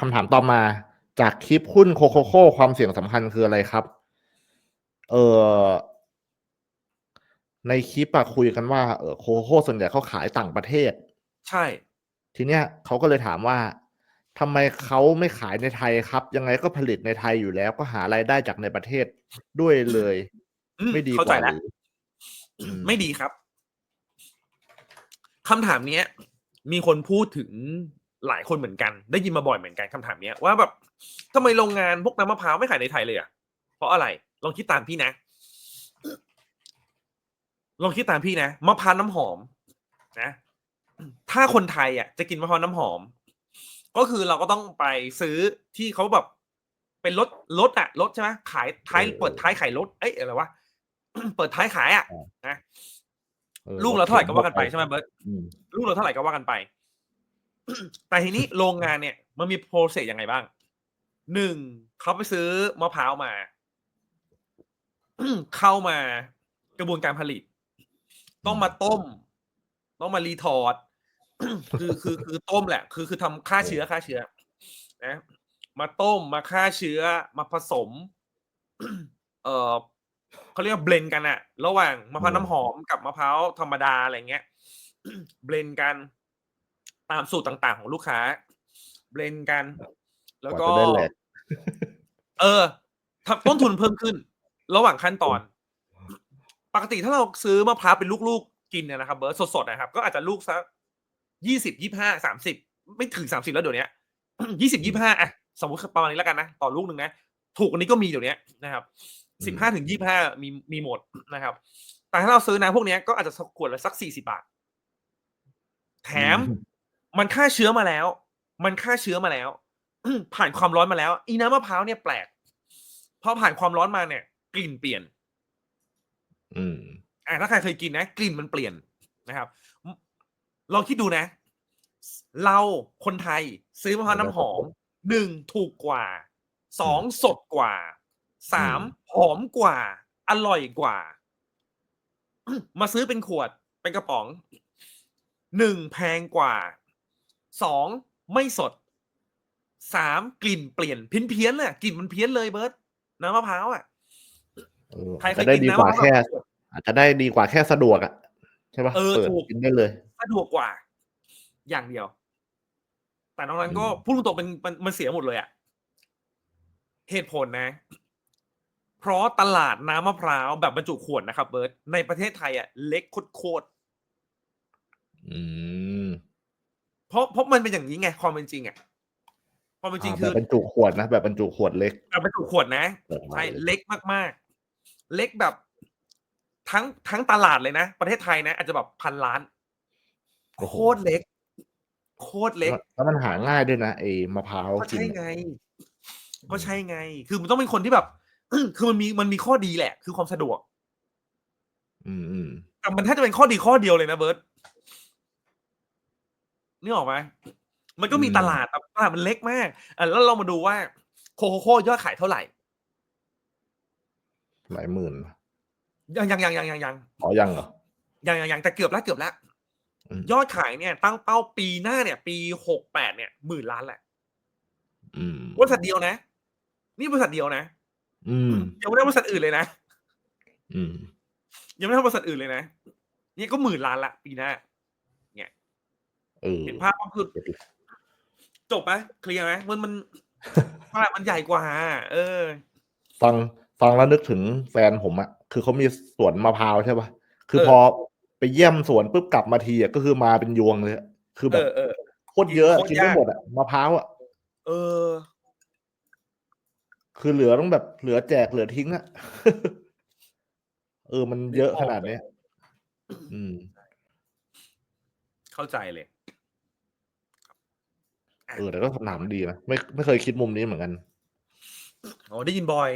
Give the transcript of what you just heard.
คำถามต่อมาจากคลิปหุ้นโคโคโค่ความเสี่ยงสำคัญคืออะไรครับ เออในคลิปอะคุยกันว่าเออโคโคโค่ส่วนใหญ่เขาขายต่างประเทศ ใช่ ทีเนี้ยเขาก็เลยถามว่าทำไมเขาไม่ขายในไทยครับ ยังไงก็ผลิตในไทยอยู่แล้ว ก็หารายได้จากในประเทศด้วยเลยอืมไม่ดีเข้ากใจว่าแล้วหรืออืมไม่ดีครับคำถามเนี้ย มีคนพูดถึง หลายคนเหมือนกัน ได้ยินมาบ่อยเหมือนกันคำถามเนี้ยว่าแบบทำไมโรงงานพวกน้ำมะพร้าวไม่ขายในไทยเลยอะเพราะอะไรลองคิดตามพี่นะ ลองคิดตามพี่นะมะพร้าวน้ำหอม นะ ถ้าคนไทยอะจะกินมะพร้าวน้ำหอม ก็คือเราก็ต้องไปซื้อที่เขาแบบเป็นรถรถอะรถใช่ไหมขายท้ายเออเปิดท้ายขายรถเอ้ยอะไรวะเปิดท้ายขายอะอ๋อนะออลูกเราเท่าไหร่ก็ว่ากันไปใช่ไหมเบิร์ตอืมลูกเราเท่าไหร่ก็ว่ากันไป แต่ทีนี้โรงงานเนี่ย มันมีโปรเซสยังไงบ้างหนึ่งเขาไปซื้อมะพร้าวมา เข้ามากระบวนการผลิต ต้องมาต้ม ต้องมารีทอร์ดคือคือคือต้มแหละ คือคือทำฆ่าเชื้อฆ่าเชื้อ นะ มาต้มมาฆ่าเชื้อมาผสม เออเขาเรียกว่าเบลนกันอะระหว่างมะพร้าวน้ำหอมกับมะพร้าวธรรมดาอะไรเงี้ยเบลนกัน ตามสูตรต่างๆ ของลูกค้าเบลนกัน แล้วก็ว่าจะได้แหลกเออทำต้นทุนเพิ่มขึ้น ระหว่างขั้นตอน ปกติถ้าเราซื้อมะพร้าวเป็นลูกๆกินเนี่ยนะครับเบิร์ดสดๆนะครับ ก็อาจจะลูกสักยี่สิบยี่ห้าสามสิบไม่ถึงสามสิบแล้วเดี๋ยวนี้ยี่สิบยี่ห้าอะสมมติประมาณนี้แล้วกันนะต่อลูกหนึ่งนะถูกกว่านี้ก็มีเดี๋ยวนี้นะครับสิบห้าถึงยี่ห้ามีมีหมดนะครับ แต่ถ้าเราซื้อนะพวกเนี้ยก็อาจจะขวดละสักสี่สิบาท แถมอื มมันฆ่าเชื้อมาแล้ว มันฆ่าเชื้อมาแล้วผ่านความร้อนมาแล้ว อีน้ำมะพร้าวเนี่ยแปลกพอผ่านความร้อนมาเนี่ย กลิ่นเปลี่ยน อืมอ่าถ้าใครเคยกินนะกลิ่นมันเปลี่ยนนะครับ ลองคิดดูนะ เราคนไทยซื้อมะพร้าวน้ำหอมหนึ่งถูกกว่าสองสดกว่าสามหอมกว่า อร่อยกว่า มาซื้อเป็นขวดเป็นกระป๋องหนึ่งแพงกว่า สองไม่สดสามกลิ่นเปลี่ยนเพี้ยนเพี้ยนๆเลยกลิ่นมันเพี้ยนเลยเบิร์ตน้ำมะพร้าวอะเออใครอาจเคยจะได้กินดีน้ำกว่าะพร้แค่แบบอาจจะได้ดีกว่าแค่สะดวกอะใช่ปะเออเปิดถูกกินได้เลยสะดวกกว่า อย่างเดียว แต่นอกนั้นก็อืมพูดตรงๆเป็นมันมันเสียหมดเลยอะเหตุผลนะ เพราะตลาดน้ำมะพร้าวแบบบรรจุขวดนะครับเบิร์ตในประเทศไทยอะเล็กโคตรอืมๆเพ ราะเพราะมันเป็นอย่างนี้ไงความเป็นจริงอะความเป็นจริงอ่าคืแบบอบรรจุขวดนะแบบบรรจุขวดเล็กแบบบรรจุขวดนะแบบใช่นั้นเลยเล็กมากๆ เล็กแบบ ทั้งทั้งตลาดเลยนะ ประเทศไทยนะ อาจจะแบบพันล้านโอ้โหโคตรเล็ก โคตรเล็ก แล้วมันหาง่ายด้วยนะไอ้มะพร้าวก็กินใช่อะไง ก็ใช่ไง คือมันต้องเป็นคนที่แบบคือมันมีมันมีข้อดีแหละ คือความสะดวก อืมอืมแต่มันถ้าจะเป็นข้อดีข้อเดียวเลยนะเบิร์ต นึกออกไหมมันก็มีตลาดแต่ตลาดมันเล็กมากอะแล้วเรามาดูว่า โคโคโค่ยอดขายเท่าไหร่หลายหมื่นยังยังยังยังยังยังอ๋อยังเหรอยังยังยังแต่เกือบแล้วเกือบแล้วอืมยอดขายเนี่ย ตั้งเป้าปีหน้าเนี่ย ปีหกแปดเนี่ยหมื่นล้านแหละอืมบริษัทเดียวนะ นี่บริษัทเดียวนะอืมยังไม่ได้บริษัทอื่นเลยนะอืมยังไม่ได้บริษัทอื่นเลยนะนี่ก็หมื่นล้านละปีหน้า เออเห็นภาพก็คือจบไหมเคลียร์ไหมมันมันตลาดมันใหญ่กว่า เออ ฟังฟังแล้วนึกถึงแฟนผมอะคือเขามีสวนมะพร้าวใช่ปะคือเออพอไปเยี่ยมสวนปุ๊บกลับมาทีอะก็คือมาเป็นยวงเลยอะคือแบเอบอเออโคตรเยอะอะโคตรกินไม่ยากหมดอะมะพร้าวอะเออ คือเหลือต้องแบบเหลือแจกเหลือทิ้งอะเออ มันเยอะขนาดเนี้ยอืม เข้าใจเลย เออแต่ก็คำถามดีนะไม่ไม่เคยคิดมุมนี้เหมือนกันอ๋อได้ยินบ่อย